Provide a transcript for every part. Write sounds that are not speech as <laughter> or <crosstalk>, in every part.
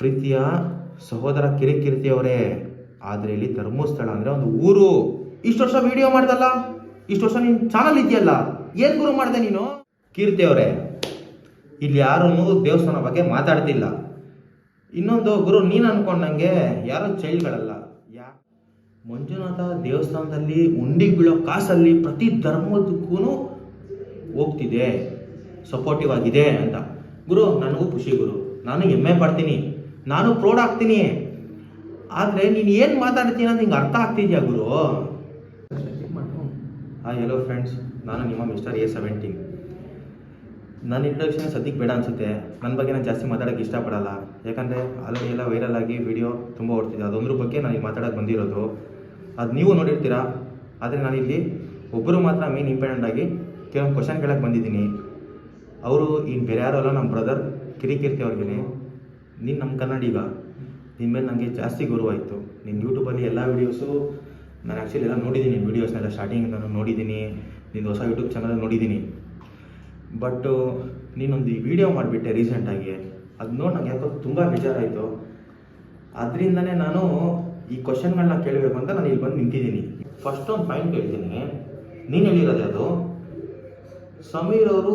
ಪ್ರೀತಿಯ ಸಹೋದರ ಕಿರಿಕಿರ್ತಿಯವರೇ, ಆದರೆ ಇಲ್ಲಿ ಧರ್ಮಸ್ಥಳ ಅಂದರೆ ಒಂದು ಊರು. ಇಷ್ಟು ವರ್ಷ ವಿಡಿಯೋ ಮಾಡ್ದಲ್ಲ? ಇಷ್ಟು ವರ್ಷ ನಿನ್ನ ಚಾನಲ್ ಇದೆಯಲ್ಲ? ಏನು ಗುರು ಮಾಡಿದೆ ನೀನು? ಕೀರ್ತಿ ಅವರೇ ಇಲ್ಲಿ ಯಾರೂ ದೇವಸ್ಥಾನ ಬಗ್ಗೆ ಮಾತಾಡ್ತಿಲ್ಲ. ಇನ್ನೊಂದು ಗುರು ನೀನು ಅನ್ಕೊಂಡಂಗೆ ಯಾರೋ ಚೈಲ್ಡ್ಗಳಲ್ಲ. ಯಾ ಮಂಜುನಾಥ ದೇವಸ್ಥಾನದಲ್ಲಿ ಉಂಡಿ ಬೀಳೋ ಕಾಸಲ್ಲಿ ಪ್ರತಿ ಧರ್ಮದಕ್ಕೂ ಹೋಗ್ತಿದೆ ಸಪೋರ್ಟಿವ್ ಆಗಿದೆ ಅಂತ. ಗುರು, ನನಗೂ ಖುಷಿ ಗುರು. ನಾನು ಹೆಮ್ಮೆ ಪಡ್ತೀನಿ. ನಾನು ಪ್ರೌಡ್ ಆಗ್ತೀನಿ. ಆದರೆ ನೀನು ಏನು ಮಾತಾಡ್ತೀನಿ ಅಂತ ನಿಂಗೆ ಅರ್ಥ ಆಗ್ತಿದ್ಯಾ ಗುರು? ಹಾಂ ಹಲೋ ಫ್ರೆಂಡ್ಸ್ ನಾನು ನಿಮ್ಮ ಮಿಸ್ಟರ್ ಎ ಸೆವೆಂಟೀನ್ ನನ್ನ ಇಂಟ್ರಡಕ್ಷನ್ ಸದ್ಯಕ್ಕೆ ಬೇಡ ಅನಿಸುತ್ತೆ. ನನ್ನ ಬಗ್ಗೆ ನಾನು ಜಾಸ್ತಿ ಮಾತಾಡೋಕ್ಕೆ ಇಷ್ಟಪಡಲ್ಲ. ಯಾಕಂದರೆ ಆಲ್ರೆಡಿ ಎಲ್ಲ ವೈರಲ್ ಆಗಿ ವಿಡಿಯೋ ತುಂಬ ಓಡ್ತಿದೆ. ಅದೊಂದ್ರ ಬಗ್ಗೆ ನಾನು ಮಾತಾಡೋಕ್ಕೆ ಮಾತಾಡೋಕೆ ಬಂದಿರೋದು. ಅದು ನೀವು ನೋಡಿರ್ತೀರಾ. ಆದರೆ ನಾನಿಲ್ಲಿ ಒಬ್ಬರು ಮಾತ್ರ ಮೇನ್ ಇಂಪಾರ್ಟೆಂಟ್ ಆಗಿ ಕೆಲವೊಂದು ಕ್ವಶನ್ ಕೇಳಕ್ಕೆ ಬಂದಿದ್ದೀನಿ. ಅವರು ಇನ್ನು ಬೇರೆ ಯಾರು ಅಲ್ಲ ನಮ್ಮ ಬ್ರದರ್ ಕಿರಿಕಿರ್ತಿ ಅವ್ರಿಗೆ ನೀನು ನಮ್ಮ ಕನ್ನಡಿಗ ನಿನ್ನ ಮೇಲೆ ನನಗೆ ಜಾಸ್ತಿ ಗೌರವ ಆಯಿತು ನಿನ್ನ ಯೂಟ್ಯೂಬಲ್ಲಿ ಎಲ್ಲ ವೀಡಿಯೋಸು ನಾನು ಆ್ಯಕ್ಚುಲಿ ಎಲ್ಲ ನೋಡಿದ್ದೀನಿ ವೀಡಿಯೋಸ್ನೆಲ್ಲ ಸ್ಟಾರ್ಟಿಂಗ್ ನಾನು ನೋಡಿದ್ದೀನಿ ನಿನ್ನ ಹೊಸ ಯೂಟ್ಯೂಬ್ ಚಾನಲ್ ನೋಡಿದ್ದೀನಿ ಬಟ್ಟು ನೀನೊಂದು ವಿಡಿಯೋ ಮಾಡಿಬಿಟ್ಟೆ ರೀಸೆಂಟಾಗಿ ಅದು ನೋಡಿ ನನಗೆ ಯಾಕೋ ತುಂಬ ಬೇಜಾರಾಯಿತು ಅದರಿಂದನೇ ನಾನು ಈ ಕ್ವಶನ್ಗಳನ್ನ ಕೇಳಬೇಕು ಅಂತ ನಾನು ಇಲ್ಲಿ ಬಂದು ನಿಂತಿದ್ದೀನಿ ಫಸ್ಟ್ ಒಂದು ಪಾಯಿಂಟ್ ಹೇಳ್ತೀನಿ. ನೀನು ಹೇಳಿರೋದೇ ಅದು ಸಮೀರ್ ಅವರು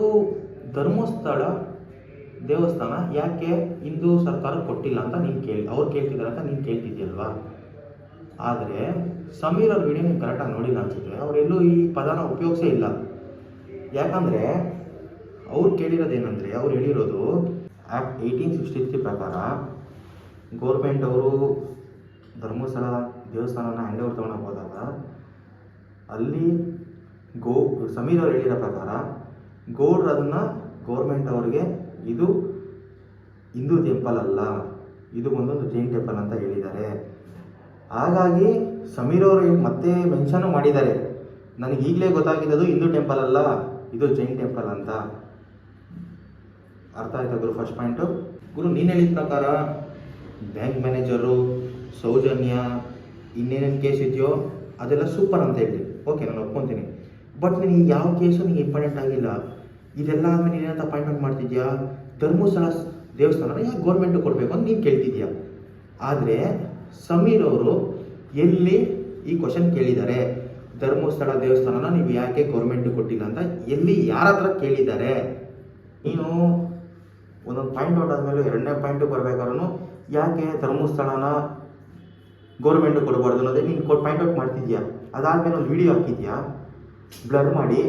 ಧರ್ಮಸ್ಥಳ ದೇವಸ್ಥಾನ ಯಾಕೆ ಹಿಂದೂ ಸರ್ಕಾರ ಕೊಟ್ಟಿಲ್ಲ ಅಂತ ನೀನು ಕೇಳಿ, ಅವ್ರು ಕೇಳ್ತಿದ್ದಾರೆ ಅಂತ ನೀನು ಕೇಳ್ತಿದ್ದೀಯಲ್ವಾ? ಆದರೆ ಸಮೀರ್ ಅವ್ರ ವಿಡಿಯೋ ನೀವು ಕರೆಕ್ಟಾಗಿ ನೋಡಿಲ್ಲ ಅನ್ಸುತ್ತೆ. ಅವರೆಲ್ಲೂ ಈ ಪದನ ಉಪಯೋಗಿಸೇ ಇಲ್ಲ. ಯಾಕಂದರೆ ಅವ್ರು ಕೇಳಿರೋದೇನೆಂದರೆ, ಅವ್ರು ಹೇಳಿರೋದು ಆ್ಯಕ್ಟ್ ಏಯ್ಟೀನ್ ಸಿಕ್ಸ್ಟಿ ತ್ರೀ ಪ್ರಕಾರ ಗೌರ್ಮೆಂಟ್ ಅವರು ಧರ್ಮಸ್ಥಳ ದೇವಸ್ಥಾನನ ಹ್ಯಾಂಡ್ ಓವರ್ ತೊಗೊಂಡೋಗಿ ಹೋದಾಗ ಅಲ್ಲಿ ಗೋ, ಸಮೀರ್ ಅವ್ರು ಹೇಳಿರೋ ಪ್ರಕಾರ ಗೌಡ್ರು ಅದನ್ನು ಗೌರ್ಮೆಂಟ್ ಅವ್ರಿಗೆ ಇದು ಹಿಂದೂ ಟೆಂಪಲ್ ಅಲ್ಲ. ಇದು ಒಂದೊಂದು ಜೈನ್ ಟೆಂಪಲ್ ಅಂತ ಹೇಳಿದ್ದಾರೆ. ಹಾಗಾಗಿ ಸಮೀರ್ ಅವರು ಮತ್ತೆ ಮೆನ್ಷನ್ ಮಾಡಿದ್ದಾರೆ. ನನಗೆ ಈಗಲೇ ಗೊತ್ತಾಗಿದ್ದದು ಹಿಂದೂ ಟೆಂಪಲ್ ಅಲ್ಲ, ಇದು ಜೈನ್ ಟೆಂಪಲ್ ಅಂತ. ಅರ್ಥ ಆಯ್ತಾ ಗುರು ಫಸ್ಟ್ ಪಾಯಿಂಟು ಗುರು, ನೀನು ಹೇಳಿದ ಪ್ರಕಾರ ಬ್ಯಾಂಕ್ ಮ್ಯಾನೇಜರು ಸೌಜನ್ಯ, ಇನ್ನೇನೇನು ಕೇಸ್ ಇದೆಯೋ ಅದೆಲ್ಲ ಸೂಪರ್ ಅಂತ ಹೇಳಿ ಓಕೆ ನಾನು ಒಪ್ಕೊತೀನಿ. ಬಟ್ ನಿನಗೆ ಯಾವ ಕೇಸು ನಿಮಗೆ ಇಂಪಾರ್ಟೆಂಟ್ ಆಗಿಲ್ಲ. ಇದೆಲ್ಲ ಆದಮೇಲೆ ನೀನೇನಂತ ಅಪಾಯಿಂಟ್ಮೆಂಟ್ ಮಾಡ್ತಿದ್ಯಾ? ಧರ್ಮಸ್ಥಳ ದೇವಸ್ಥಾನನ ಯಾಕೆ ಗೌರ್ಮೆಂಟು ಕೊಡಬೇಕು ಅಂತ ನೀನು ಕೇಳ್ತಿದ್ಯಾ? ಆದರೆ ಸಮೀರ್ ಅವರು ಎಲ್ಲಿ ಈ ಕ್ವಶನ್ ಕೇಳಿದ್ದಾರೆ? ಧರ್ಮಸ್ಥಳ ದೇವಸ್ಥಾನನ ನೀವು ಯಾಕೆ ಗೌರ್ಮೆಂಟ್ ಕೊಟ್ಟಿಲ್ಲ ಅಂತ ಎಲ್ಲಿ ಯಾರ ಹತ್ರ ಕೇಳಿದ್ದಾರೆ? ನೀನು ಒಂದೊಂದು ಪಾಯಿಂಟ್ ಔಟ್ ಆದಮೇಲೆ ಎರಡನೇ ಪಾಯಿಂಟು ಬರ್ಬೇಕಾದ್ರೂ ಯಾಕೆ ಧರ್ಮಸ್ಥಳನ ಗೌರ್ಮೆಂಟ್ ಕೊಡಬಾರ್ದು ಅನ್ನೋದೇ ನೀನು ಕೊಟ್ಟು ಪಾಯಿಂಟ್ ಔಟ್ ಮಾಡ್ತಿದ್ಯಾ? ಅದಾದಮೇಲೆ ಒಂದು ವಿಡಿಯೋ ಹಾಕಿದ್ಯಾ? ಬ್ಲರ್ ಮಾಡಿ.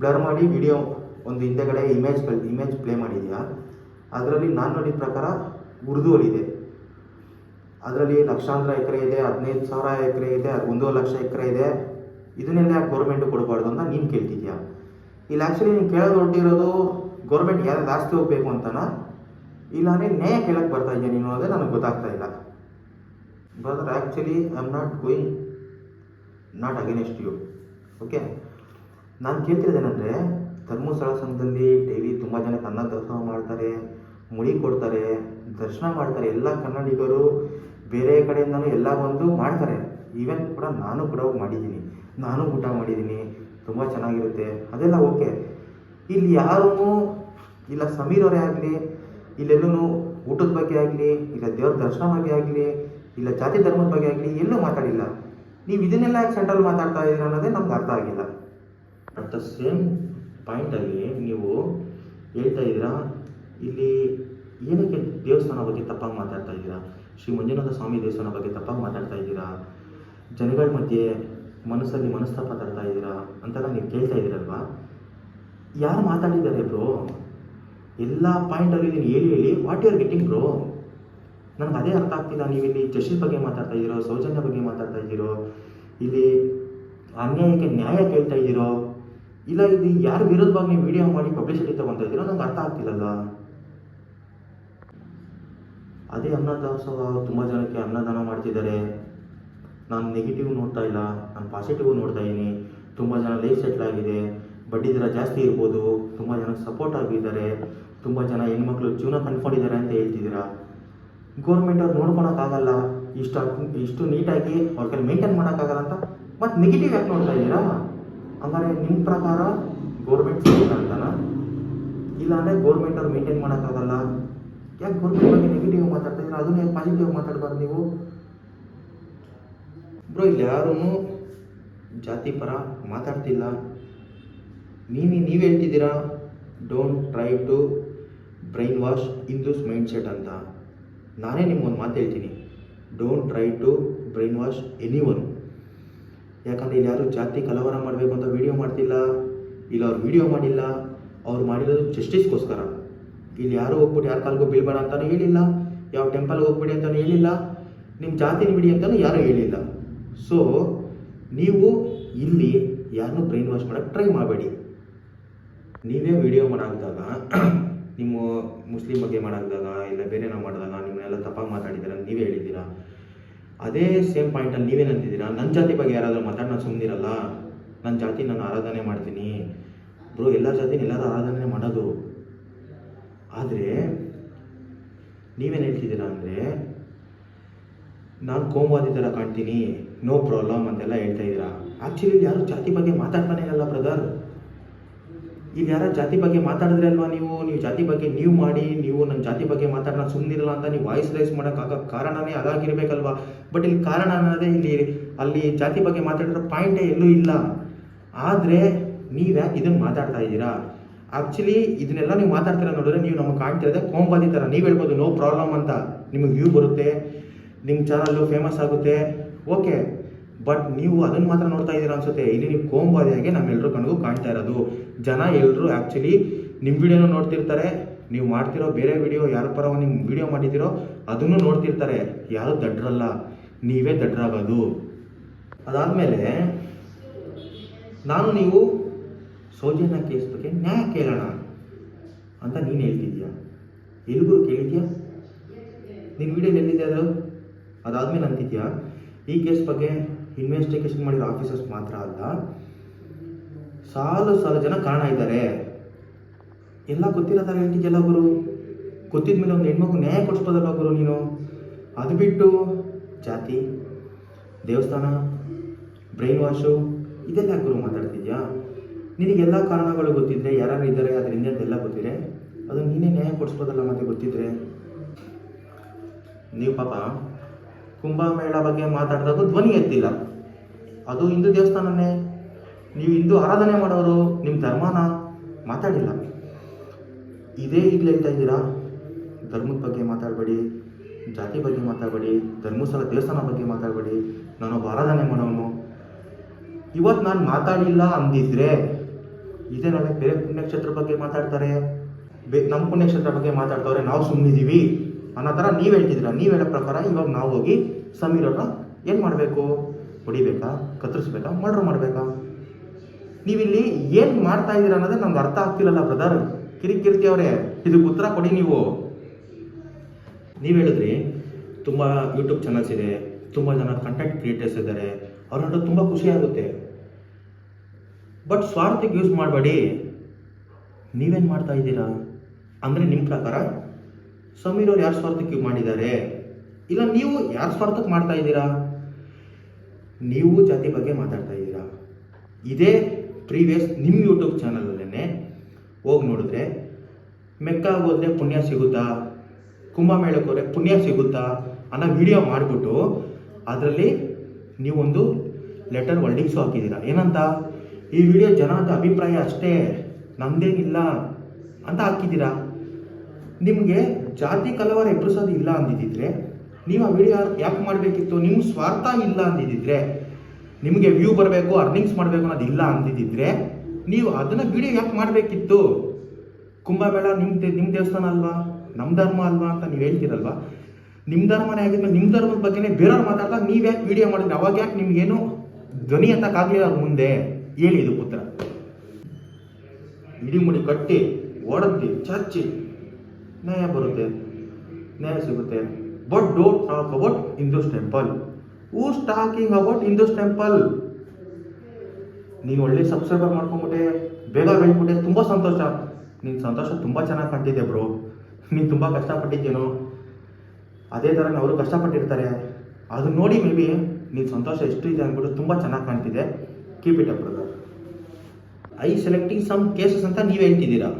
ಬ್ಲರ್ ಮಾಡಿ ವಿಡಿಯೋ ಒಂದು ಹಿಂದೆಗಡೆ ಇಮೇಜ್ ಇಮೇಜ್ ಪ್ಲೇ ಮಾಡಿದೆಯಾ? ಅದರಲ್ಲಿ ನಾನು ನೋಡಿದ ಪ್ರಕಾರ ಉರ್ದುವಲ್ಲಿದೆ ಅದರಲ್ಲಿ ಲಕ್ಷಾಂತರ ಎಕರೆ ಇದೆ, ಹದಿನೈದು ಸಾವಿರ ಎಕರೆ ಇದೆ ಒಂದೂವರೆ ಲಕ್ಷ ಎಕರೆ ಇದೆ. ಇದನ್ನೆಲ್ಲ ಯಾಕೆ ಗೌರ್ಮೆಂಟ್ ಕೊಡಬಾರ್ದು ಅಂತ ನೀನು ಕೇಳ್ತಿದ್ಯಾ? ಇಲ್ಲಿ ಆ್ಯಕ್ಚುಲಿ ನೀನು ಕೇಳೋದು ಹೊರಟಿರೋದು ಗೌರ್ಮೆಂಟ್ ಯಾರು ಜಾಸ್ತಿ ಹೋಗ್ಬೇಕು ಅಂತನಾ? ಇಲ್ಲಾಂದರೆ ನೇ ಕೇಳಕ್ಕೆ ಬರ್ತಾ ಇದೆಯಾ ನೀನು ಅನ್ನೋದೇ ನನಗೆ ಗೊತ್ತಾಗ್ತಾ ಇಲ್ಲ. Brother actually I am not going not against you okay ನಾನು ಕೇಳ್ತಿರೋದೇನೆಂದರೆ ಧರ್ಮಸ್ಥಳ ಸಂಘದಲ್ಲಿ ಡೈಲಿ ತುಂಬ ಜನಕ್ಕೆ ಅನ್ನ ದರ್ಶನ ಮಾಡ್ತಾರೆ, ಮುಡಿ ಕೊಡ್ತಾರೆ, ದರ್ಶನ ಮಾಡ್ತಾರೆ. ಎಲ್ಲ ಕನ್ನಡಿಗರು ಬೇರೆ ಕಡೆಯಿಂದಲೂ ಎಲ್ಲ ಬಂದು ಮಾಡ್ತಾರೆ. ಈವೆನ್ ಕೂಡ ನಾನು ಕೂಡ ಮಾಡಿದ್ದೀನಿ. ನಾನು ಊಟ ಮಾಡಿದ್ದೀನಿ. ತುಂಬ ಚೆನ್ನಾಗಿರುತ್ತೆ. ಅದೆಲ್ಲ ಓಕೆ. ಇಲ್ಲಿ ಯಾರೂ ಇಲ್ಲ ಸಮೀರ್ ಅವರೇ ಆಗಲಿ ಇಲ್ಲೆಲ್ಲೂ ಊಟದ ಬಗ್ಗೆ ಆಗಲಿ, ಇಲ್ಲ ದೇವ್ರ ದರ್ಶನ ಬಗ್ಗೆ ಆಗಲಿ, ಇಲ್ಲ ಜಾತಿ ಧರ್ಮದ ಬಗ್ಗೆ ಆಗಲಿ ಎಲ್ಲೂ ಮಾತಾಡಿಲ್ಲ. ನೀವು ಇದನ್ನೆಲ್ಲ ಯಾಕೆ ಸೆಂಟ್ರಲ್ ಮಾತಾಡ್ತಾ ಇದ್ದೀರ ಅನ್ನೋದೇ ನಮ್ಗೆ ಅರ್ಥ ಆಗಿಲ್ಲ. ಅಟ್ ದ ಸೇಮ್ ಪಾಯಿಂಟಲ್ಲಿ ನೀವು ಹೇಳ್ತಾ ಇದ್ದೀರಾ? ಇಲ್ಲಿ ಏನಕ್ಕೆ ದೇವಸ್ಥಾನ ಬಗ್ಗೆ ತಪ್ಪಾಗಿ ಮಾತಾಡ್ತಾ ಇದ್ದೀರಾ? ಶ್ರೀ ಮಂಜುನಾಥ ಸ್ವಾಮಿ ದೇವಸ್ಥಾನ ಬಗ್ಗೆ ತಪ್ಪಾಗಿ ಮಾತಾಡ್ತಾ ಇದ್ದೀರಾ? ಜನಗಳ ಮಧ್ಯೆ ಮನಸ್ಸಲ್ಲಿ ಮನಸ್ತಾಪ ತರ್ತಾ ಇದ್ದೀರಾ ಅಂತೆಲ್ಲ ನೀವು ಕೇಳ್ತಾ ಇದ್ದೀರಲ್ವಾ? ಯಾರು ಮಾತಾಡಿದ್ದಾರೆ ಬ್ರೋ ಎಲ್ಲ ಪಾಯಿಂಟಲ್ಲಿ ನೀನು ಹೇಳಿ ಹೇಳಿ what you are getting bro ನನಗೆ ಅದೇ ಅರ್ಥ ಆಗ್ತಿಲ್ಲ. ನೀವು ಇಲ್ಲಿ ಬಗ್ಗೆ ಮಾತಾಡ್ತಾ ಇದ್ದೀರೋ, ಸೌಜನ್ಯ ಬಗ್ಗೆ ಮಾತಾಡ್ತಾ ಇದ್ದೀರೋ, ಇಲ್ಲಿ ಅನ್ಯಾಯಕ್ಕೆ ನ್ಯಾಯ ಕೇಳ್ತಾ ಇದ್ದೀರೋ ಇಲ್ಲ, ಇದು ಯಾರು ವಿರೋಧವಾಗಿ ವಿಡಿಯೋ ಮಾಡಿ ಪಬ್ಲಿಸಿಟಿ ತಗೊತಾ ಇದ್ದೀರೋ ನಂಗೆ ಅರ್ಥ ಆಗ್ತಿಲ್ಲಲ್ಲ. ಅದೇ ಅನ್ನದಾಸೋಹ, ತುಂಬ ಜನಕ್ಕೆ ಅನ್ನದಾನ ಮಾಡ್ತಿದ್ದಾರೆ. ನಾನು ನೆಗೆಟಿವ್ ನೋಡ್ತಾ ಇಲ್ಲ, ನಾನು ಪಾಸಿಟಿವ್ ನೋಡ್ತಾ ಇದ್ದೀನಿ. ತುಂಬ ಜನ ಲೈಫ್ ಸೆಟ್ಲ್ ಆಗಿದೆ. ಬಡ್ಡಿ ದರ ಜಾಸ್ತಿ ಇರ್ಬೋದು. ತುಂಬ ಜನ ಸಪೋರ್ಟ್ ಆಗಿದ್ದಾರೆ. ತುಂಬ ಜನ ಹೆಣ್ಮಕ್ಳು ಜೀವನ ಕಂಡ್ಕೊಂಡಿದ್ದಾರೆ ಅಂತ ಹೇಳ್ತಿದ್ದೀರಾ? ಗೌರ್ಮೆಂಟ್ ಅವ್ರು ನೋಡ್ಕೊಳಕ್ಕಾಗಲ್ಲ ಇಷ್ಟು ಇಷ್ಟು ನೀಟಾಗಿ ಅವ್ರ ಕೈಲಿ ಮೇಂಟೈನ್ ಮಾಡೋಕ್ಕಾಗಲ್ಲ ಅಂತ? ಮತ್ತು ನೆಗೆಟಿವ್ ಯಾಕೆ ನೋಡ್ತಾ ಇದ್ದೀರಾ? ಹಂಗಾರೆ ನಿಮ್ಮ ಪ್ರಕಾರ ಗೌರ್ಮೆಂಟ್ ಸರಿ ಇಲ್ಲ ಇಲ್ಲಾಂದರೆ ಗೌರ್ಮೆಂಟ್ ಅವ್ರು ಮೇಂಟೈನ್ ಮಾಡೋಕ್ಕಾಗಲ್ಲ ಯಾಕೆ ಗೌರ್ಮೆಂಟ್ ಬಗ್ಗೆ ನೆಗೆಟಿವ್ ಮಾತಾಡ್ತಾ ಇದ್ರೆ ಅದನ್ನ ಯಾಕೆ ಪಾಸಿಟಿವ್ ಮಾತಾಡಬಾರ್ದು ನೀವು? ಬ್ರೋ ಇಲ್ಲಿ ಯಾರೂ ಜಾತಿ ಪರ ಮಾತಾಡ್ತಿಲ್ಲ. ನೀನು ನೀವು ಹೇಳ್ತಿದ್ದೀರಾ don't try to brain wash Hindus mind set ಅಂತ. ನಾನೇ ನಿಮ್ಗೊಂದು ಮಾತು ಹೇಳ್ತೀನಿ. Don't try to brain wash any one ಯಾಕಂದರೆ ಇಲ್ಲಿ ಯಾರು ಜಾತಿ ಕಲವರ ಮಾಡಬೇಕು ಅಂತ ವಿಡಿಯೋ ಮಾಡ್ತಿಲ್ಲ, ಇಲ್ಲ ಅವ್ರು ವಿಡಿಯೋ ಮಾಡಿಲ್ಲ, ಅವ್ರು ಮಾಡಿರೋದು ಜಸ್ಟಿಸ್ಗೋಸ್ಕರ ಇಲ್ಲಿ ಯಾರು ಹೋಗ್ಬಿಟ್ಟು ಯಾರ ಕಾಲ್ಗೂ ಬೀಳ್ಬೇಡ ಅಂತಲೂ ಹೇಳಿಲ್ಲ, ಯಾವ ಟೆಂಪಲ್ಗೆ ಹೋಗ್ಬಿಡಿ ಅಂತಲೂ ಹೇಳಿಲ್ಲ ನಿಮ್ಮ ಜಾತಿನ ಬಿಡಿ ಅಂತಲೂ ಯಾರೂ ಹೇಳಿಲ್ಲ. ಸೊ ನೀವು ಇಲ್ಲಿ ಯಾರನ್ನೂ ಬ್ರೈನ್ ವಾಶ್ ಮಾಡೋಕ್ಕೆ ಟ್ರೈ ಮಾಡಬೇಡಿ. ನೀವೇ ವಿಡಿಯೋ ಮಾಡಾಕ್ದಾಗ <clears throat> ನಿಮ್ಮ ಮುಸ್ಲಿಮ್ ಬಗ್ಗೆ ಮಾಡಾಕ್ದಾಗ ಇಲ್ಲ ಬೇರೆ ನಾವು ಮಾಡಿದಾಗ, ನಿಮ್ಮನ್ನೆಲ್ಲ ತಪ್ಪಾಗಿ ಮಾತಾಡಿದ್ದೀರ ನೀವೇ ಹೇಳಿದ್ದೀರಾ? ಅದೇ ಸೇಮ್ ಪಾಯಿಂಟಲ್ಲಿ ನೀವೇನಂತಿದ್ದೀರಾ ನನ್ನ ಜಾತಿ ಬಗ್ಗೆ ಯಾರಾದರೂ ಮಾತಾಡಿ ನಾನು ಸುಮ್ಮನಿರಲ್ಲ ನನ್ನ ಜಾತಿ ನಾನು ಆರಾಧನೆ ಮಾಡ್ತೀನಿ. ಬ್ರೋ, ಎಲ್ಲ ಜಾತಿನ ಎಲ್ಲರೂ ಆರಾಧನೆ ಮಾಡೋದು. ಆದರೆ, ನೀವೇನು ಹೇಳ್ತಿದ್ದೀರಾ ಅಂದರೆ, ನಾನು ಕೋಮವಾದಿ ಥರ ಕಾಣ್ತೀನಿ. ನೋ ಪ್ರಾಬ್ಲಮ್ ಅಂತೆಲ್ಲ ಹೇಳ್ತಾ ಇದ್ದೀರಾ. ಆ್ಯಕ್ಚುಲಿ ಯಾರು ಜಾತಿ ಬಗ್ಗೆ ಮಾತಾಡ್ತಾನೆ ಇರಲ್ಲ ಬ್ರದರ್ ಇಲ್ಲಿ ಯಾರ ಜಾತಿ ಬಗ್ಗೆ ಮಾತಾಡಿದ್ರೆ ಅಲ್ವಾ ನೀವು? ನೀವು ಜಾತಿ ಬಗ್ಗೆ ನೀವು ಮಾಡಿ, ನೀವು ನನ್ನ ಜಾತಿ ಬಗ್ಗೆ ಮಾತಾಡೋಣ ಸುಮ್ಮನಿರಲ್ಲ ಅಂತ ನೀವು ವಾಯ್ಸ್ ರೈಸ್ ಮಾಡೋಕ್ಕಾಗ ಕಾರಣನೇ ಅದಾಗಿರ್ಬೇಕಲ್ವಾ? ಬಟ್ ಇಲ್ಲಿ ಕಾರಣ ಅನ್ನೋದೇ ಇಲ್ಲಿ ಅಲ್ಲಿ ಜಾತಿ ಬಗ್ಗೆ ಮಾತಾಡಿರೋ ಪಾಯಿಂಟೇ ಎಲ್ಲೂ ಇಲ್ಲ. ಆದರೆ ನೀವು ಯಾಕೆ ಇದನ್ನು ಮಾತಾಡ್ತಾ ಇದ್ದೀರಾ? ಆ್ಯಕ್ಚುಲಿ ಇದನ್ನೆಲ್ಲ ನೀವು ಮಾತಾಡ್ತೀರ ನೋಡಿದ್ರೆ ನೀವು ನಮಗೆ ಕಾಣ್ತಿರೋದೇ ಕೋಂಬಾದಿ ಥರ ನೀವು ಹೇಳ್ಬೋದು ನೋ ಪ್ರಾಬ್ಲಮ್ ಅಂತ. ನಿಮಗೆ ವ್ಯೂ ಬರುತ್ತೆ ನಿಮ್ಮ ಚಾನಲ್ಲು ಫೇಮಸ್ ಆಗುತ್ತೆ. ಓಕೆ ಬಟ್ ನೀವು ಅದನ್ನು ಮಾತ್ರ ನೋಡ್ತಾ ಇದ್ದೀರಾ ಅನ್ಸುತ್ತೆ. ಇಲ್ಲಿ ನೀವು ಕೋಂಬಾದಿಯಾಗೆ ನಮ್ಮೆಲ್ಲರೂ ಕಣ್ಗೂ ಕಾಣ್ತಾ ಇರೋದು. ಜನ ಎಲ್ಲರೂ ಆ್ಯಕ್ಚುಲಿ ನಿಮ್ಮ ವಿಡಿಯೋನ ನೋಡ್ತಿರ್ತಾರೆ. ನೀವು ಮಾಡ್ತಿರೋ ಬೇರೆ ವಿಡಿಯೋ ಯಾರ ಪರ ನಿಮ್ಮ ವಿಡಿಯೋ ಮಾಡಿದ್ದೀರೋ ಅದನ್ನು ನೋಡ್ತಿರ್ತಾರೆ. ಯಾರು ದಡ್ರಲ್ಲ. ನೀವೇ ದಡ್ರಾಗೋದು. ಅದಾದಮೇಲೆ ನಾನು ನೀವು ಸೌಜನ್ಯ ಕೇಸ್ ಬಗ್ಗೆ ನ್ಯಾಯ ಕೇಳೋಣ ಅಂತ ನೀನು ಹೇಳ್ತಿದ್ಯಾ ಎಲ್ಗೂ ಕೇಳಿದ್ಯಾ? ನಿನ್ನ ವಿಡಿಯೋಲಿ ಎಲ್ಲಿದೆ ಅದು? ಅದಾದಮೇಲೆ ಅಂತಿದ್ಯಾ? ಈ ಕೇಸ್ ಬಗ್ಗೆ ಇನ್ವೆಸ್ಟಿಗೇಷನ್ ಮಾಡಿರೋ ಆಫೀಸರ್ಸ್ ಮಾತ್ರ ಅಲ್ಲ, ಸಾಲು ಸಾಲು ಜನ ಕಾರಣ ಇದ್ದಾರೆ. ಎಲ್ಲ ಗೊತ್ತಿರೋದಾರೆ ಹೇಳ್ತಿದ್ಯಲ್ಲ ಗುರು. ಗೊತ್ತಿದ ಮೇಲೆ ಒಂದು ಹೆಣ್ಮಗು ನ್ಯಾಯ ಕೊಡಿಸ್ಬೋದಲ್ಲ ಗುರು ನೀನು? ಅದು ಬಿಟ್ಟು ಜಾತಿ, ದೇವಸ್ಥಾನ ಬ್ರೈನ್ ವಾಶು ಇದೆಲ್ಲ ಗುರು ಮಾತಾಡ್ತಿದ್ಯಾ? ನಿನಗೆಲ್ಲ ಕಾರಣಗಳು ಗೊತ್ತಿದ್ರೆ ಯಾರು ಇದ್ದಾರೆ, ಅದರಿಂದ ಅದೆಲ್ಲ ಗೊತ್ತಿದೆ. ಅದು ನೀನೇ ನ್ಯಾಯ ಕೊಡಿಸ್ಬೋದಲ್ಲ ಮತ್ತೆ ಗೊತ್ತಿದ್ರೆ? ನೀವು ಪಾಪ ಕುಂಭಮೇಳ ಬಗ್ಗೆ ಮಾತಾಡಿದಾಗ ಧ್ವನಿ ಎತ್ತಿಲ್ಲ. ಅದು ಹಿಂದೂ ದೇವಸ್ಥಾನನೇ. ನೀವು ಹಿಂದೂ ಆರಾಧನೆ ಮಾಡೋರು ನಿಮ್ಮ ಧರ್ಮನ ಮಾತಾಡಿಲ್ಲ. ಇದೇ ಈಗಲೇ ಹೇಳ್ತಾ ಇದ್ದೀರಾ? ಧರ್ಮದ ಬಗ್ಗೆ ಮಾತಾಡಬೇಡಿ, ಜಾತಿ ಬಗ್ಗೆ ಮಾತಾಡಬೇಡಿ, ಧರ್ಮಸ್ಥಳ ದೇವಸ್ಥಾನ ಬಗ್ಗೆ ಮಾತಾಡಬೇಡಿ. ನಾನೊಬ್ಬ ಆರಾಧನೆ ಮಾಡೋನು. ಇವತ್ತು ನಾನು ಮಾತಾಡಿಲ್ಲ ಅಂದಿದ್ರೆ, ಇದೇ ನಾಳೆ ಬೇರೆ ಪುಣ್ಯಕ್ಷೇತ್ರ ಬಗ್ಗೆ ಮಾತಾಡ್ತಾರೆ. ಬೇ ನಮ್ಮ ಪುಣ್ಯಕ್ಷೇತ್ರ ಬಗ್ಗೆ ಮಾತಾಡ್ತವ್ರೆ, ನಾವು ಸುಮ್ಮನಿದ್ದೀವಿ ಅನ್ನೋ ಥರ ನೀವು ಹೇಳ್ತಿದ್ದೀರಾ? ನೀವು ಹೇಳೋ ಪ್ರಕಾರ ಇವಾಗ ನಾವು ಹೋಗಿ ಸಮೀರ ಏನು ಮಾಡಬೇಕು? ಹೊಡಿಬೇಕಾ? ಕತ್ತರಿಸ್ಬೇಕಾ? ಮರ್ಡ್ರ್ ಮಾಡಬೇಕಾ? ನೀವಿಲ್ಲಿ ಏನು ಮಾಡ್ತಾ ಇದ್ದೀರಾ ಅನ್ನೋದೇ ನಮ್ಗೆ ಅರ್ಥ ಆಗ್ತಿಲ್ಲಲ್ಲ ಬ್ರದರ್. ಕಿರಿಕಿರ್ತಿ ಅವರೇ, ಇದಕ್ಕೆ ಉತ್ತರ ಕೊಡಿ ನೀವು. ನೀವು ಹೇಳಿದ್ರಿ, ತುಂಬ ಯೂಟ್ಯೂಬ್ ಚಾನಲ್ಸ್ ಇದೆ, ತುಂಬ ಜನ ಕಂಟೆಂಟ್ ಕ್ರಿಯೇಟರ್ಸ್ ಇದ್ದಾರೆ, ಅವ್ರ ನೋಡೋದು ತುಂಬ ಖುಷಿ ಆಗುತ್ತೆ. ಬಟ್ ಸ್ವಾರ್ಥಕ್ಕೆ ಯೂಸ್ ಮಾಡಬೇಡಿ. ನೀವೇನು ಮಾಡ್ತಾ ಇದ್ದೀರಾ? ಅಂದರೆ ನಿಮ್ಮ ಪ್ರಕಾರ, ಸಮೀರ್ ಅವ್ರು ಯಾರು ಸ್ವಾರ್ಥಕ್ಕೆ ಮಾಡಿದ್ದಾರೆ? ಇಲ್ಲ ನೀವು ಯಾರು ಸ್ವಾರ್ಥಕ್ಕೆ ಮಾಡ್ತಾ ಇದ್ದೀರಾ? ನೀವು ಜಾತಿ ಬಗ್ಗೆ ಮಾತಾಡ್ತಾ ಇದ್ದೀರಾ? ಇದೇ ಪ್ರೀವಿಯಸ್ ನಿಮ್ಮ ಯೂಟ್ಯೂಬ್ ಚಾನಲಲ್ಲೇ ಹೋಗಿ ನೋಡಿದ್ರೆ ಮೆಕ್ಕಾಗಿ ಹೋದ್ರೆ ಪುಣ್ಯ ಸಿಗುತ್ತಾ ಕುಂಭಮೇಳಕ್ಕೆ ಹೋದ್ರೆ ಪುಣ್ಯ ಸಿಗುತ್ತಾ ಅನ್ನೋ ವಿಡಿಯೋ ಮಾಡಿಬಿಟ್ಟು ಅದರಲ್ಲಿ ನೀವೊಂದು ಲೆಟರ್ ವರ್ಡಿಂಗ್ಸು ಹಾಕಿದ್ದೀರಾ? ಏನಂತ? ಈ ವಿಡಿಯೋ ಜನದ ಅಭಿಪ್ರಾಯ ಅಷ್ಟೇ, ನಂದೇನಿಲ್ಲ ಅಂತ ಹಾಕಿದ್ದೀರಾ? ನಿಮಗೆ ಜಾತಿ ಕಲವರ ಎಬ್ಬಿಸೋದು ಇಲ್ಲ ಅಂದಿದ್ದಿದ್ರೆ ನೀವು ಆ ವಿಡಿಯೋ ಯಾಕೆ ಮಾಡಬೇಕಿತ್ತು? ನಿಮ್ಮ ಸ್ವಾರ್ಥ ಇಲ್ಲ ಅಂದಿದ್ದಿದ್ರೆ ನಿಮಗೆ ವ್ಯೂ ಬರಬೇಕು ಅರ್ನಿಂಗ್ಸ್ ಮಾಡಬೇಕು ಅನ್ನೋದು ಇಲ್ಲ ಅಂದಿದ್ದಿದ್ರೆ ನೀವು ಅದನ್ನು ವಿಡಿಯೋ ಯಾಕೆ ಮಾಡಬೇಕಿತ್ತು? ಕುಂಭಮೇಳ ನಿಮ್ಮ ನಿಮ್ಮ ದೇವಸ್ಥಾನ ಅಲ್ವಾ? ನಮ್ಮ ಧರ್ಮ ಅಲ್ವಾ ಅಂತ ನೀವು ಹೇಳ್ತೀರಲ್ವಾ? ನಿಮ್ಮ ಧರ್ಮನೇ ಆಗಿದ್ಮೇಲೆ ನಿಮ್ಮ ಧರ್ಮದ ಬಗ್ಗೆನೇ ಬೇರೆಯವ್ರು ಮಾತಾಡ್ದಾಗ ನೀವು ಯಾಕೆ ವಿಡಿಯೋ ಮಾಡಿದ್ರೆ? ಅವಾಗ ಯಾಕೆ ನಿಮ್ಗೇನು ಧ್ವನಿ ಅಂತಕ್ಕಾಗಲಿಲ್ಲ ಅವ್ರ ಮುಂದೆ? ಹೇಳಿ ಇದು ಪುತ್ರ ಇಡೀ ಮುಡಿ ಕಟ್ಟಿ ಓಡದ್ದಿ ಚರ್ಚಿ ನ್ಯಾಯ ಬರುತ್ತೆ. ನ್ಯಾಯ ಸಿಗುತ್ತೆ. But don't talk about Hindus temple Who's talking about Hindus temple ನೀನು ಒಳ್ಳೆ ಸಬ್ಸ್ಕ್ರೈಬರ್ ಮಾಡ್ಕೊಂಬಿಟ್ಟೆ, ಬೇಗ ಬೆಳ್ಕೊಂಡೆ ತುಂಬ ಸಂತೋಷ. ನಿನ್ನ ಸಂತೋಷ ತುಂಬ ಚೆನ್ನಾಗಿ ಕಾಣ್ತಿದೆ ಬ್ರೋ ನೀನು ತುಂಬ ಕಷ್ಟಪಟ್ಟಿದ್ದೇನೋ? ಅದೇ ಥರ ಅವರು ಕಷ್ಟಪಟ್ಟಿರ್ತಾರೆ. ಅದು ನೋಡಿ ಮೇ ಬಿ ನೀನು ಸಂತೋಷ ಎಷ್ಟು ಇದೆ ಅಂದ್ಬಿಟ್ಟು ತುಂಬ ಚೆನ್ನಾಗಿ ಕಾಣ್ತಿದೆ. Keep it up brother I selecting some cases ಅಂತ ನೀವು ಹೇಳ್ತಿದ್ದೀರಾ?